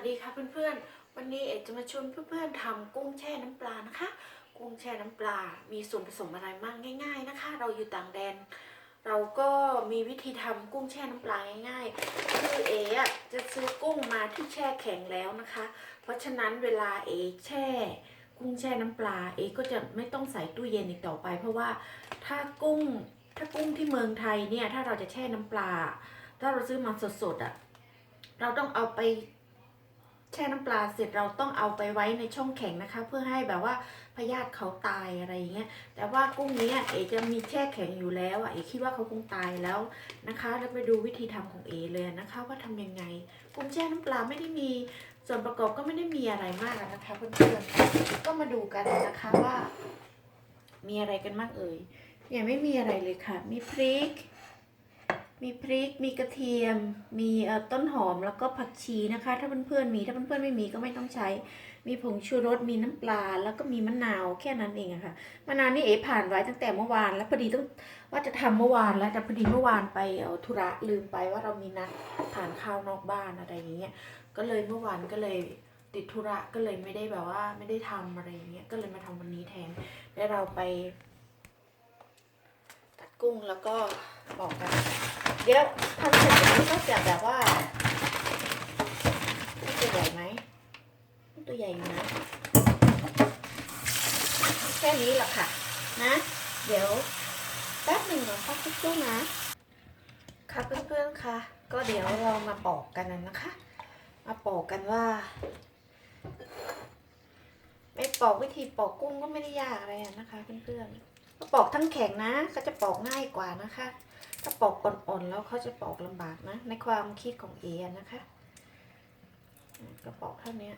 วัสดีค่ะเพื่อนๆ วันนี้เอกจะมาชวนเพื่อนๆทำกุ้งแช่น้ำปลานะคะ กุ้งแช่น้ำปลา มีส่วนผสมอะไรบ้างง่าย ๆนะคะ เราอยู่ต่างแดน เราก็มีวิธีทำกุ้งแช่น้ำปลาง่าย ๆ คือเอ๋จะซื้อกุ้งมาที่แช่แข็งแล้วนะคะ เพราะฉะนั้นเวลาเอแช่ กุ้งแช่น้ำปลาเอก็จะไม่ต้องใส่ตู้เย็นอีกต่อไป เพราะว่าถ้ากุ้งถ้ากุ้งที่เมืองไทยเนี่ยถ้าเราจะแช่น้ำปลา ถ้าเราซื้อมาสดๆอะเราต้องเอาไป แช่น้ำปลาเสร็จเราต้องเอาไปไว้ในช่องแข็งนะคะ เพื่อให้แบบว่าพยาธิเขาตายอะไรอย่างเงี้ยแต่ว่ากุ้งนี้เอจะมีแช่แข็งอยู่แล้วอะเอคิดว่าเขาคงตายแล้วนะคะ แล้วไปดูวิธีทำของเอเลยนะคะว่าทำยังไง กุ้งแช่น้ำปลาไม่ได้มีส่วนประกอบก็ไม่ได้มีอะไรมากนะคะเพื่อนๆก็มาดูกันนะคะว่า มีอะไรกันบ้างเอ่ยเนี่ยไม่มีอะไรเลยค่ะ มีพริก มีพริก มีกระเทียม มีเอ่อต้นหอมแล้วก็ผักชีนะคะ ถ้าเพื่อนๆมี ถ้าเพื่อนๆไม่มีก็ไม่ต้องใช้ มีผงชูรส มีน้ำปลา แล้วก็มีมะนาวแค่นั้นเองอะค่ะ มะนาวนี่เอ๋ผ่านไว้ตั้งแต่เมื่อวาน แล้วพอดีต้องว่าจะทำเมื่อวานแล้วแต่พอดีเมื่อวานไปเอ่อธุระลืมไปว่าเรามีนัดทานข้าวนอกบ้านอะไรอย่างเงี้ย ก็เลยเมื่อวานก็เลยติดธุระก็เลยไม่ได้แบบว่าไม่ได้ทำอะไรอย่างเงี้ย ก็เลยมาทำวันนี้แทนได้เราไป ตัดกุ้งแล้วก็บอกกัน เดี๋ยวทำเสร็จอย่างนี้ก็จะแบบว่าตัวใหญ่ไหมตัวใหญ่อยู่นะแค่นี้แหละค่ะ นะ เดี๋ยวแป๊บหนึ่งเนาะพักสักครู่นะ ค่ะเพื่อนๆค่ะ ก็เดี๋ยวเรามาปอกกันนะคะ มาปอกกันว่าไม่ปอกวิธีปอกกุ้งก็ไม่ได้ยากอะไรนะคะเพื่อนๆปอกทั้งแข็งนะเขาจะปอกง่ายกว่านะคะ ถ้าปอกอ่อนๆแล้วเขาจะปอกลำบากนะ ในความคิดของเอนะคะกระปอกเท่านี้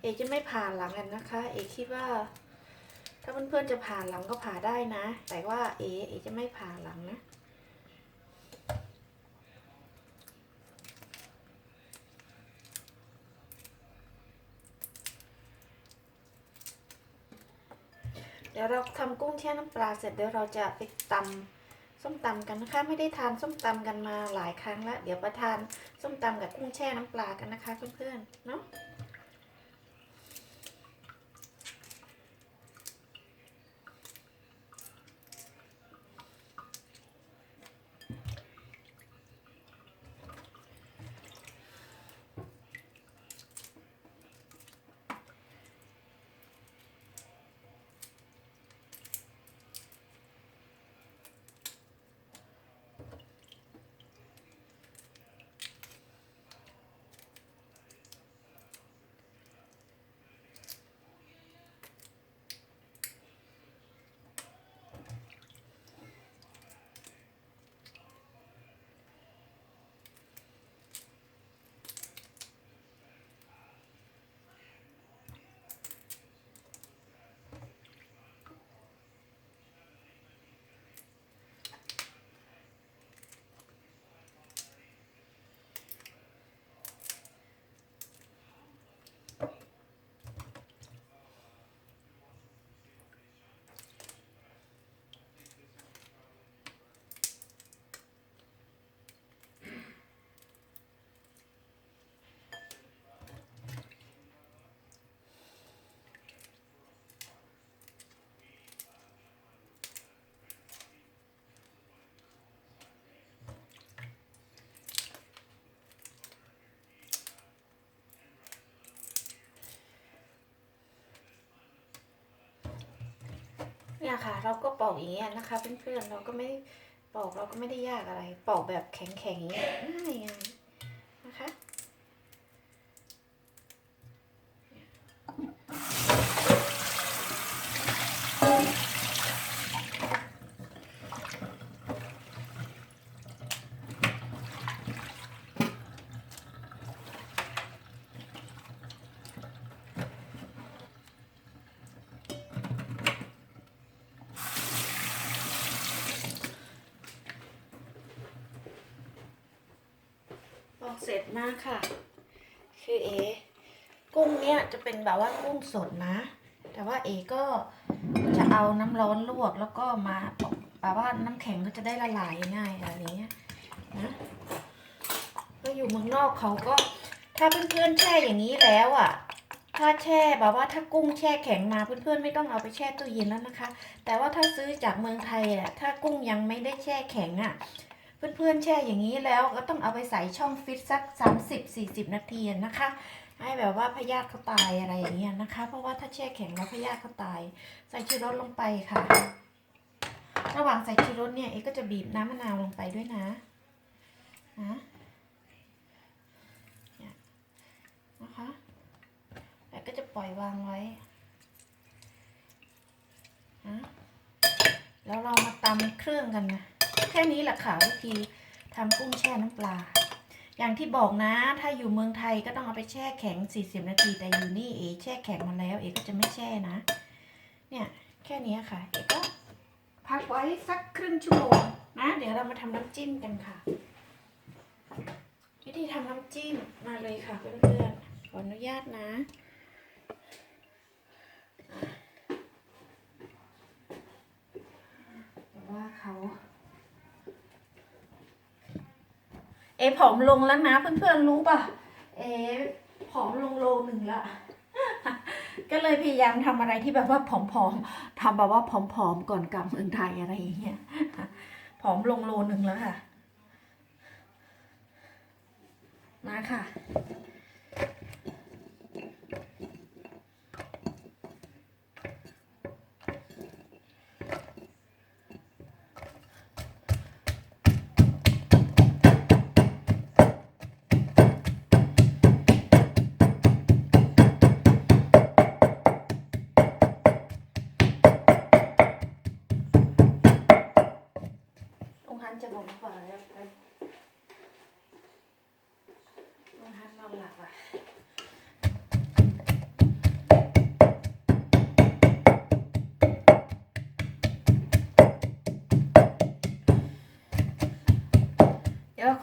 เอจะไม่ผ่าหลังกันนะคะ เอคิดว่า ถ้าเพื่อนๆจะผ่าหลังก็ผ่าได้นะ แต่ว่าเอเอจะไม่ผ่าหลังนะ ดี๋ยวเราทำกุ้งแช่น้ำปลาเสร็จเดี๋ยวเราจะไปตำส้มตำกันนะคะ ไม่ได้ทานส้มตำกันมาหลายครั้งแล้ว เดี๋ยวปทานส้มตำกับกุ้งแช่น้ำปลากันนะคะเพื่อนๆเนาะ เนี่ยค่ะ เราก็ปอกอย่างเงี้ยนะคะเพื่อนๆเราก็ไม่ปอกเราก็ไม่ได้ยากอะไร ปอกแบบแข็งๆอย่างเงี้ยง่าย เสร็จมากค่ะ คือเอ กุ้งเนี้ยจะเป็นแบบว่ากุ้งสดนะ แต่ว่าเอก็จะเอาน้ำร้อนลวกแล้วก็มาแบบว่าน้ำแข็งก็จะได้ละลายง่ายอะไรเงี้ยนะเฮ้ยอยู่เมืองนอกเขาก็ ถ้าเพื่อนๆแช่อย่างนี้แล้วอะถ้าแช่แบบว่าถ้ากุ้งแช่แข็งมาเพื่อนๆไม่ต้องเอาไปแช่ตู้เย็นแล้วนะคะ แต่ว่าถ้าซื้อจากเมืองไทยอะถ้ากุ้งยังไม่ได้แช่แข็งอะ เพื่อนๆแช่อย่างนี้แล้วก็ต้องเอาไปใส่ช่องฟิตสัก 30-40 นาทีนะคะ ให้แบบว่าพยาธิเขาตายอะไรอย่างเงี้ยนะคะ เพราะว่าถ้าแช่แข็งแล้วพยาธิเขาตาย ใส่ชูรสลงไปค่ะ ระหว่างใส่ชูรสเนี่ยเอ๊ก็จะบีบน้ำมะนาวลงไปด้วยนะนะเนี่ยนะคะแล้วก็จะปล่อยวางไว้นะแล้วเรามาตำเครื่องกันนะ แค่นี้แหละค่ะวิธีทำกุ้งแช่น้ำปลา อย่างที่บอกนะ ถ้าอยู่เมืองไทยก็ต้องเอาไปแช่แข็ง 40 นาที แต่อยู่นี่เอแช่แข็งมาแล้ว เอก็จะไม่แช่นะ เนี่ยแค่นี้ค่ะ เอก็พักไว้สักครึ่งชั่วโมงนะ เดี๋ยวเรามาทำน้ำจิ้มกันค่ะ วิธีทำน้ำจิ้มมาเลยค่ะเพื่อนๆขออนุญาตนะ แต่ว่าเขา เอผอมลงแล้วนะเพื่อนๆรู้ป่ะ เอผอมลงโลหนึ่งละก็เลยพยายามทำอะไรที่แบบว่าผอมๆทำแบบว่าผอมๆก่อนกลับเมืองไทยอะไรอย่างเงี้ยผอมลงโลหนึ่งแล้วค่ะ มาค่ะ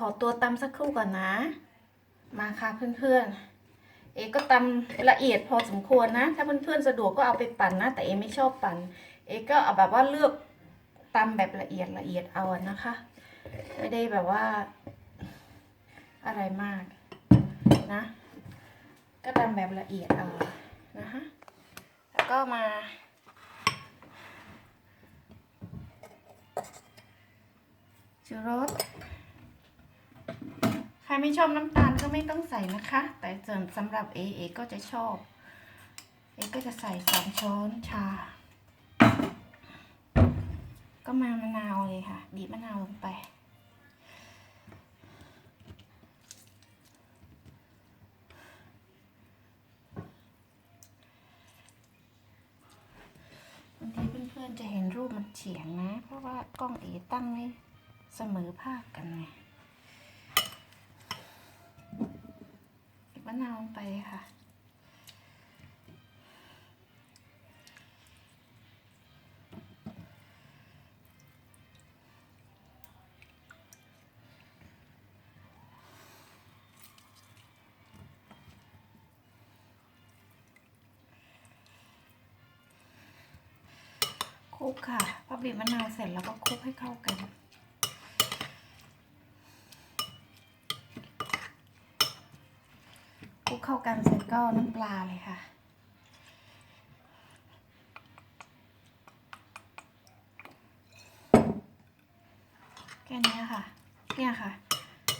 อตัวตำสักครู่ก่อนนะ มาค่ะเพื่อนๆ เอก็ตำละเอียดพอสมควรนะ ถ้าเพื่อนๆสะดวกก็เอาไปปั่นนะ แต่เอไม่ชอบปั่น เอก็เอาแบบว่าเลือกตำแบบละเอียดละเอียดเอานะคะ ไม่ได้แบบว่า อะไรมากนะ ก็ตำแบบละเอียดเอานะคะแล้วก็มาชูรส รไม่ชอบน้ำตาลก็ไม่ต้องใส่นะคะ แต่ส่วนสำหรับเอเอก็จะชอบ เอก็จะใส่สองช้อนชา ก็มามะนาวเลยค่ะบีมะนาวลงไป บางทีเพื่อนๆจะเห็นรูปมันเฉียงนะ เพราะว่ากล้องเอตั้งไม่เสมอภาคกันไงบีบมะ นาวไปค่ะ คลุกค่ะ พอบีบมะนาวเสร็จแล้วก็คลุกให้เข้ากัน คลุกเข้ากันเสร็จก็น้ำปลาเลยค่ะ แค่นี้ค่ะ เนี่ยค่ะ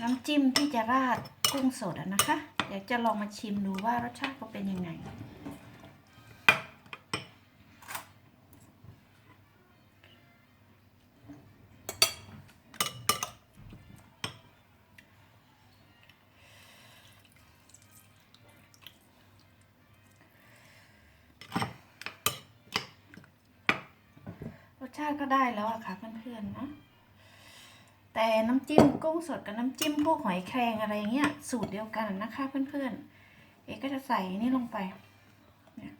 น้ำจิ้มที่จะราดกุ้งสดนะคะเดี๋ยวจะลองมาชิมดูว่ารสชาติเขาเป็นยังไง ได้แล้วอะค่ะเพื่อนๆนะแต่น้ำจิ้มกุ้งสดกับน้ำจิ้มพวกหอยแครงอะไรเงี้ยสูตรเดียวกันนะคะเพื่อนๆ เอกก็จะใส่นี่ลงไปเนี่ย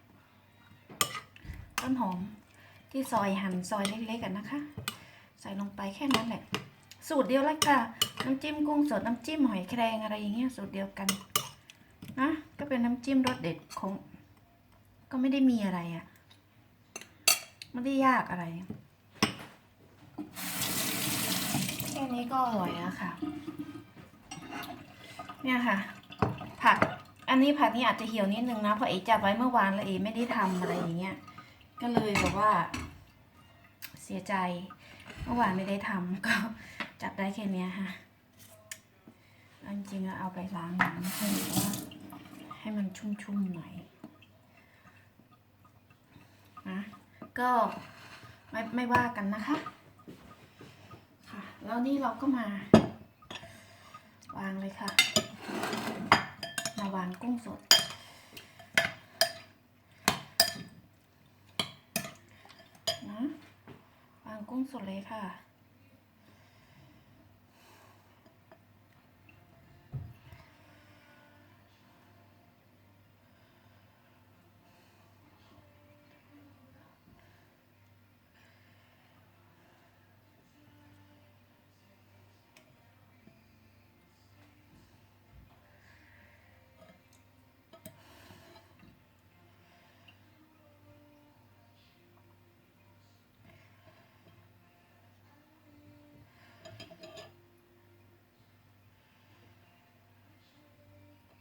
ต้นหอมที่ซอยหั่นซอยเล็กๆกันนะคะ ใส่ลงไปแค่นั้นแหละ สูตรเดียวลยค่ะน้ำจิ้มกุ้งสดน้ำจิ้มหอยแครงอะไรอย่างเงี้ยสูตรเดียวกันนะก็เป็นน้ำจิ้มรสเด็ดของก็ไม่ได้มีอะไรอะไม่ได้ยากอะไร แค่ นี้ก็อร่อยแล้วค่ะ เนี่ยค่ะ ผัก อันนี้ผักนี่อาจจะเหี่ยวนิดนึงนะเพราะเอ๋จับไว้เมื่อวานแล้วเอ๋ไม่ได้ทำอะไรอย่างเงี้ย ก็เลยแบบว่า เสียใจเมื่อวานไม่ได้ทำก็จับได้แค่เนี้ยค่ะเอาจริงๆอะเอาไปล้างน้ำเพื่อว่าให้มันชุ่มๆหน่อยนะก็ไม่ไม่ว่ากันนะคะ แล้วนี่เราก็มา วางเลยค่ะ มาวางกุ้งสด นะ วางกุ้งสดเลยค่ะ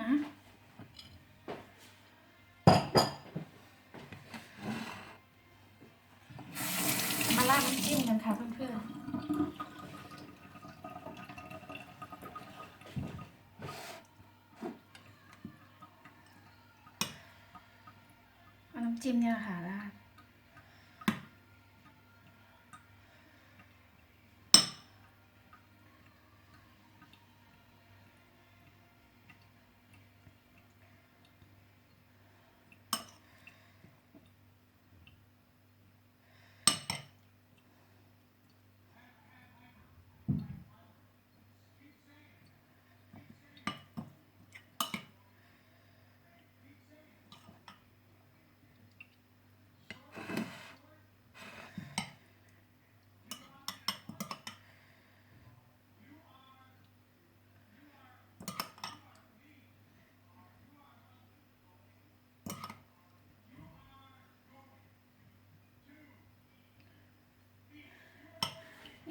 นะ มาราดน้ำจิ้มกันค่ะเพื่อนๆเอาน้ำจิ้มเนี่ยค่ะ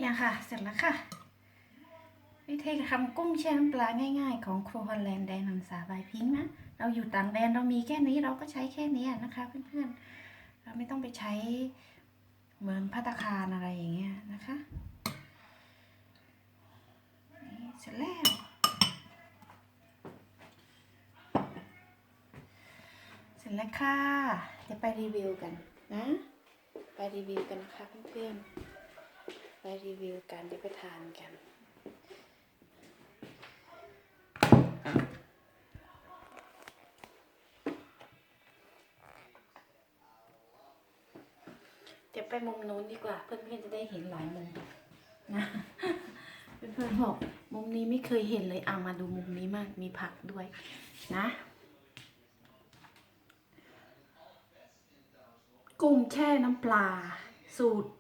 เนี่ยค่ะ เสร็จแล้วค่ะ วิธีทำกุ้งแช่น้ำปลาง่ายๆ ของครัวฮอลแลนด์แดนหันษาบายพิงค์นะ เราอยู่ต่างแดนเรามีแค่นี้เราก็ใช้แค่นี้นะคะเพื่อนๆ เราไม่ต้องไปใช้เหมือนพัตตาคารอะไรอย่างเงี้ยนะคะเสร็จแล้วเสร็จแล้วค่ะเดี๋ยวไปรีวิวกันนะ ไปรีวิวกันนะคะเพื่อนๆ ไปรีวิวกันเดี๋ยวไปทานกันเดี๋ยวไปมุมนู้นดีกว่า เพื่อนๆจะได้เห็นหลายมุมนะเพื่อนๆบอกมุมนี้ไม่เคยเห็นเลยเอามาดูมุมนี้มากมีผักด้วยนะกุ้งแช่น้ำปลา สูตร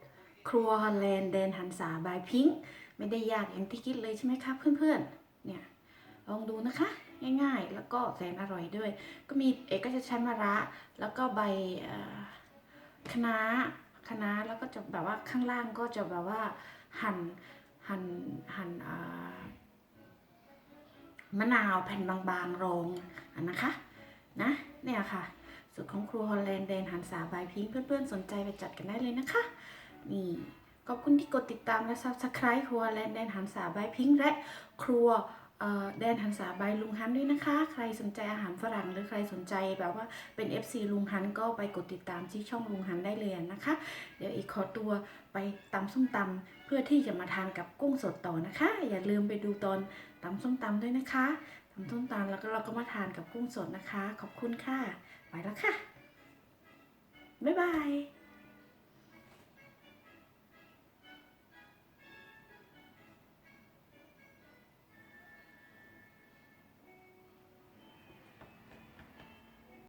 ครัวฮอลแลนด์แดนหันษาบายพิงค์ไม่ได้ยากอย่างที่คิดเลยใช่ไหมคะเพื่อนๆ เนี่ยลองดูนะคะ ง่ายๆ แล้วก็แสนอร่อยด้วย ก็มีเอกก็จะใช้มะระ แล้วก็ใบเอ่อคะน้าคะน้าแล้วก็จะแบบว่าข้างล่างก็จะแบบว่าหั่นหั่นหั่นมะนาวแผ่นบางๆรองอันนะคะนะเนี่ยค่ะสูตรของครัวฮอลแลนด์แดนหันษาบายพิงค์เพื่อนๆสนใจไปจัดกันได้เลยนะคะ นี่ขอบคุณที่กดติดตามและ subscribe ครัวแลนแดนหันษาบายพิงและครัวเอ่อแดนหันษาบายลุงฮันด้วยนะคะ ใครสนใจอาหารฝรั่งหรือใครสนใจแบบว่าเป็น FC ลุงฮันก็ไปกดติดตามที่ช่องลุงฮันได้เลยนะคะ เดี๋ยวอีกขอตัวไปตำส้มตำเพื่อที่จะมาทานกับกุ้งสดต่อนะคะ อย่าลืมไปดูตอนตำส้มตำด้วยนะคะตำส้มตำแล้วก็เราก็มาทานกับกุ้งสดนะคะ ขอบคุณค่ะ ไปแล้วค่ะ บ๊ายบาย